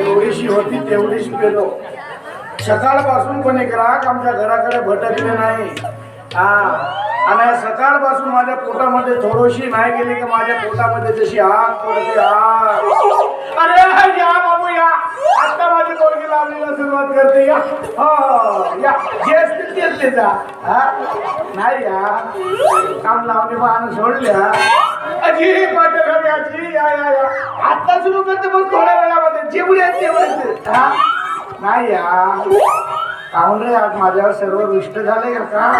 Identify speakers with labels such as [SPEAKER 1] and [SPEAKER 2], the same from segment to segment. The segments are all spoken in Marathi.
[SPEAKER 1] एवढीच होती तेवढीच गेलो सकाळपासून कोणी ग्राहक आमच्या घराकडे भटकले नाही. हा. आणि सकाळपासून माझ्या पोटामध्ये थोडीशी नाही गेली की माझ्या पोटामध्ये जशी आग पडते. आग अरे या बाबू या. आता माझी पोरगी लावलेला सुरुवात करते. या. हो या. जे असतील तेच ते जा. हा. नाही या. काम लावणे वाहन सोडल्या अजी पाटील अजी या या या. आता सुरू करते मग थोड्या वेळामध्ये. जेवढे आहेत तेवढे हा. नाही या. काहून रे आज माझ्यावर सर्व रुष्ट झाले का?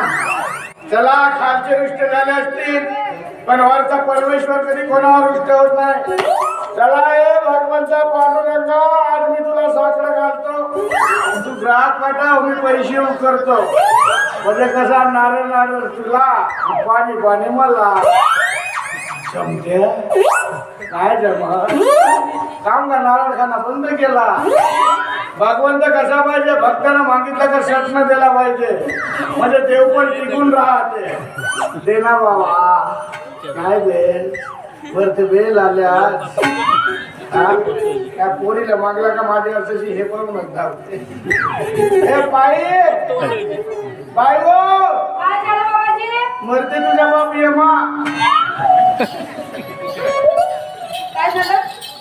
[SPEAKER 1] चला खालचे रुष्ट झाले असतील पण वरचा परमेश्वर कधी कोणावर रुष्ट होत नाही. चला हे भगवंता पांडुरंगा आज मी तुला साकडं घालतो. तू ग्राहक पाठव मी पैसे उकरतो. म्हणजे कसा नारळ नारळ तुला? पाणी पाणी मला. जमते? काय जम काम का नारळ खाना बंद केला. भगवंत कसा पाहिजे? भक्तानं मागितलं का सटन दिला पाहिजे. म्हणजे देव पण टिकून राहते. दे ना बाबा. काय दे वरती बेल आल्या. हा? त्या पोरीला मागला का माझ्या वर्षाची हे पण म्हणतात हे पायी. बाय गो
[SPEAKER 2] बाबाजी
[SPEAKER 1] मरते तुझ्या बाप ये मा.
[SPEAKER 2] काय झालं?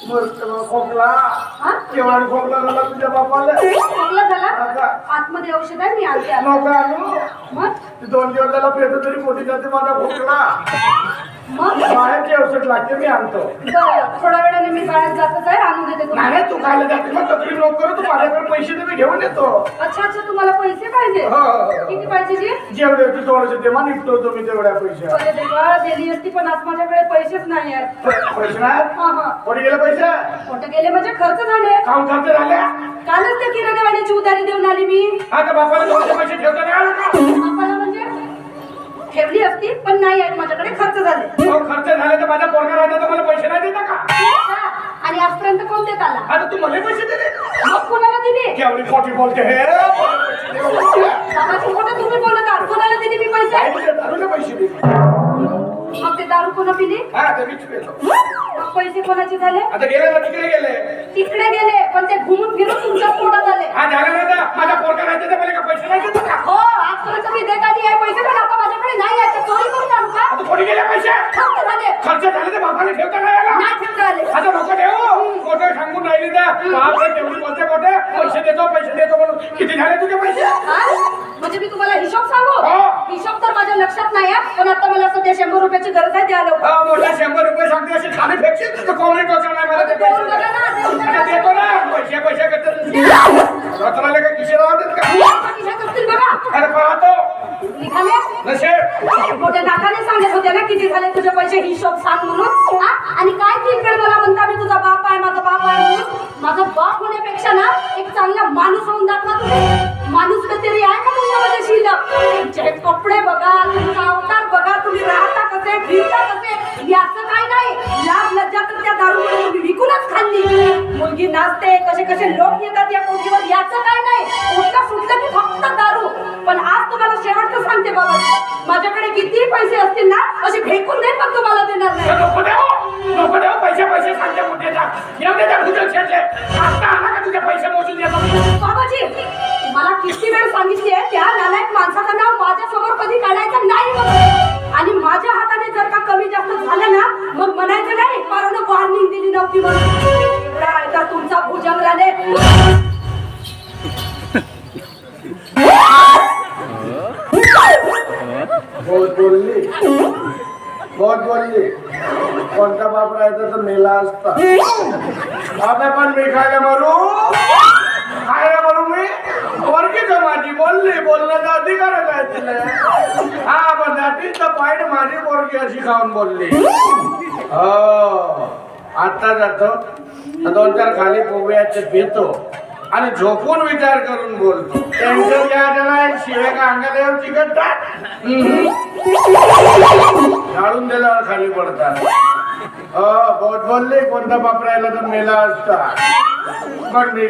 [SPEAKER 1] मरते खोकला.
[SPEAKER 2] हा?
[SPEAKER 1] केवढा खोकला झाला तुझ्या बापाला?
[SPEAKER 2] खोकला झाला? आतमध्ये औषध आहे मी आणते आता.
[SPEAKER 1] नका आणू
[SPEAKER 2] मग?
[SPEAKER 1] ती दोन दिवस त्याला पेटो तरी पोटी जाते माझा खोकला. औषध लागते मी आणतो.
[SPEAKER 2] बरं थोड्या वेळाने मी बाहेर जातच आहे आणून देते
[SPEAKER 1] नाही
[SPEAKER 2] तुम्हाला.
[SPEAKER 1] नाही, तू खायला जाते मग तकलीफ नको करू तू माझ्याकडे पैसे दे मी घेऊन येतो.
[SPEAKER 2] अच्छा अच्छा तुम्हाला पैसे पाहिजे.
[SPEAKER 1] हो, हो, हो.
[SPEAKER 2] किती पाहिजे जी
[SPEAKER 1] जेवढे तू थोडेसे दे मग निपटवतो मी तेवढ्या पैसे
[SPEAKER 2] अरे देवा दिली असती पण आज माझ्याकडे पैसेच नाही आहेत.
[SPEAKER 1] पैसे नाही
[SPEAKER 2] हा हा.
[SPEAKER 1] कोणी गेले पैसे?
[SPEAKER 2] कुठे गेले म्हणजे खर्च झाले.
[SPEAKER 1] खाऊन खर्च झाले?
[SPEAKER 2] कालच त्या किराण्यावाल्याची उधारी देऊन आली मी.
[SPEAKER 1] आता बापाला दोनशे पैसे ठेवता नाही आलं का?
[SPEAKER 2] आपल्याला म्हणजे? ठेवली असती पण नाही आहेत माझ्याकडे खर्च झाले.
[SPEAKER 1] हो खर्च झाले तर माझा पोरगा राहता तर मला पैसे नाही देता का?
[SPEAKER 2] आणि आजपर्यंत कोण देत आला?
[SPEAKER 1] आता तू मला पैसे दिले
[SPEAKER 2] मग कोणाला दिली?
[SPEAKER 1] केवढी खोटी बोलते हे?
[SPEAKER 2] बाबाची खोटं तुम्ही बोलत आहात. कोणाला दिली मी पैसे?
[SPEAKER 1] तुझ्या दारूला पैसे
[SPEAKER 2] मग ते दारू कोणा पिली?
[SPEAKER 1] हा ते मीच पेलो.
[SPEAKER 2] मग पैसे कोणाचे झाले?
[SPEAKER 1] आता गेले ना तिकडे गेले.
[SPEAKER 2] तिकडे गेले पण ते घुमून फिरून तुमच्या पोटात आले.
[SPEAKER 1] हा झालं ना आता? माझा पोरगा राहते तर मला का पैसे नाही देतो का?
[SPEAKER 2] हो. आजपर्यंत मी देत आली आहे पैसे पण आता माझ्याकडे नाही आहेत ते चोरी करून आणू का?
[SPEAKER 1] आता कोणी गेले पैसे?
[SPEAKER 2] खर्च झाले.
[SPEAKER 1] खर्च झाले तर बापाने ठेवता नाही आला.
[SPEAKER 2] नाही ठेवता आले
[SPEAKER 1] आता नको ठेवू खोटं सांगून राहिली तर. बापरे तेवढी बोलते खोटे. पैसे देतो पैसे देतो म्हणून. किती झाले तुझे पैसे?
[SPEAKER 2] म्हणजे मी तुम्हाला हिशोब सांगू?
[SPEAKER 1] हो.
[SPEAKER 2] हिशोब तर माझ्या लक्षात नाही आहे पण आता मला सध्या शंभर रुपयाची गरज आहे द्या लवकर.
[SPEAKER 1] हा, मोठा शंभर रुपये सांगते असे खाली फेकशील तर कॉमेडी टोचा नाही मला ते पैसे
[SPEAKER 2] बघा ना, देऊन
[SPEAKER 1] आता
[SPEAKER 2] बघा.
[SPEAKER 1] देतो ना पैसे पैसे करतात रत्नाला काय किशे राहतात का
[SPEAKER 2] आता खिशात असतील बघा
[SPEAKER 1] अरे पाहतो
[SPEAKER 2] निघाले
[SPEAKER 1] नशे
[SPEAKER 2] मोठ्या नाकाने सांगत होते ना किती झाले तुझे पैसे हिशोब सांग म्हणून. आणि काय तिकडे मला म्हणता मी तुझा बाप आहे माझा बाप आहे म्हणून. माझा बाप होण्यापेक्षा ना एक चांगला माणूस होऊन दाखवा तुम्ही माणूस तरी आहे का तुमच्यामध्ये शिल्लक तुमचे कपडे बघा तुमचा अवतार बघा तुम्ही राहता कसे फिरता कसे याचं काय नाही. लाज लज्जा तर त्या दारूमुळे मुली विकूनच खाल्ली. मुलगी नाचते कसे कसे लोक येतात या कोठीवर याचं काय नाही. उठलं सुटलं की फक्त दारू. पण आज तुम्हाला शेवटचं सांगते बाबा. माझ्याकडे किती पैसे असतील ना असे फेकून देईन पण तुम्हाला देणार नाही.
[SPEAKER 1] नको देऊ. नको देऊ. पैसे पैसे सांगते मोठे येऊ दे त्या भुजल शेटले आता आला का तुझे पैसे मोजून देतो?
[SPEAKER 2] बाबाजी मला किती वेळ सांगितली आहे त्या नालायक माणसाचं नाव माझ्यासमोर कधी काढायचं नाही. आणि माझ्या हाताने जर का कमी जास्त झालं ना मग म्हणायचं नाही कारण वॉर्निंग दिली नव्हती म्हणून. तुमचा भुजंगराने.
[SPEAKER 1] बहुत बोलली बहुत बोलली कोणता बाप राहायचा तर मेला असता बाबा पण मी खायला मारू। खायला मारू मी पोरगीच माझी बोलली बोलण्याचा अधिकार काय तिला हा पण जातीच पाहिजे माझी पोरगी अशी खाऊन बोलली। हो आता जातो। दोन चार खाली पोव्याचे पितो। आणि झोपून विचार करून बोलतो। टेन्शन घ्यायचं येऊन टाक. जाळून दिल्यावर खाली पडतात हो बोलले कोणता वापरायला तर मेला असता? पण मी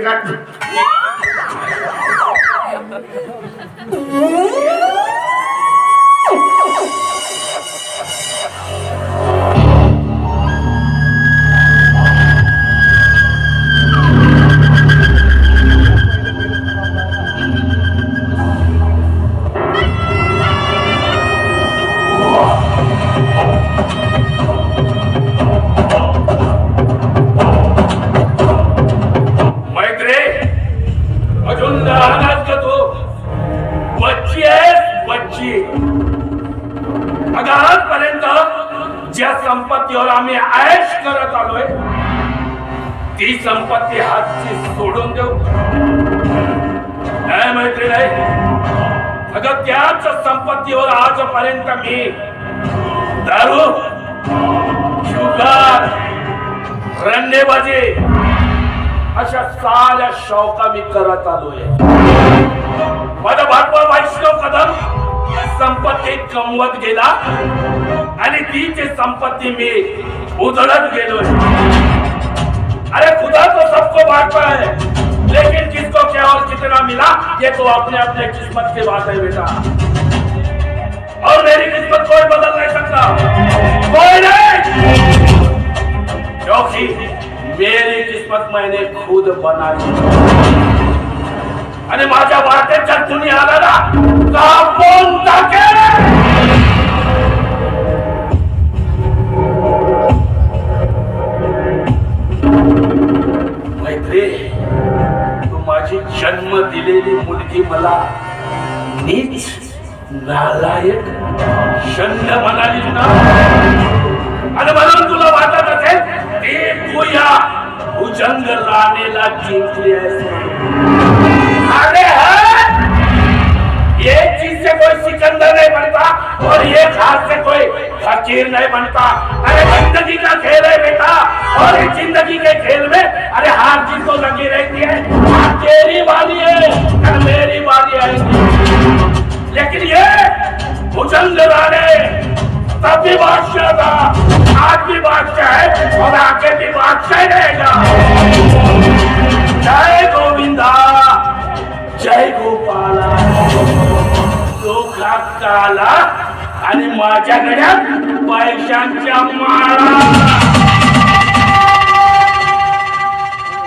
[SPEAKER 3] ज्या संपत्तीवर आम्ही ऐश करत आलोय ती संपत्ती हातची सोडून देऊ. नाही मैत्री नाही अगं त्याच संपत्तीवर आजपर्यंत मी दारू शुगर रंगेबाजी अशा साऱ्या शौका मी करत आलोय. माझा भाटवा वैष्णव कदम संपत्ती कमवत गेला आणि तीची संपत्ती मी उधळत गेलोय. अरे खुदा तो सबको बांटता है लेकिन किसको क्या और कितना मिला ये तो अपने अपने किस्मत की बात है बेटा. और मेरी किस्मत कोई बदल नहीं सकता। कोई नहीं। क्योंकि मेरी किस्मत मैंने खुद बनाई। आणि माझ्या वाटेच्या दुनियाला ना। कापून टाकेल मैत्री तू माझी जन्म दिलेली मुलगी मला नीच नालायक शल्य म्हणाली ना आणि म्हणून तुला वाटत असेल? ते तू या भुजंग राणेला जिंकली अरे! एक चीज़ से कोई सिकंदर नहीं बनता और एक हाथ से कोई फकीर नहीं बनता। अरे ज़िंदगी का खेल है बेटा। और इस ज़िंदगी के खेल में, अरे हार जीत तो लगी रहती है। तेरी बारी है मेरी बारी आएगी। लेकिन ये भुजंग राणे तब भी बादशाह था आज भी बादशाह है और आगे भी बादशाह रहेगा। जय गोविंदा जय गोपाला। लोकात काला आणि माझ्या गड्यात पैशांच्या माळा।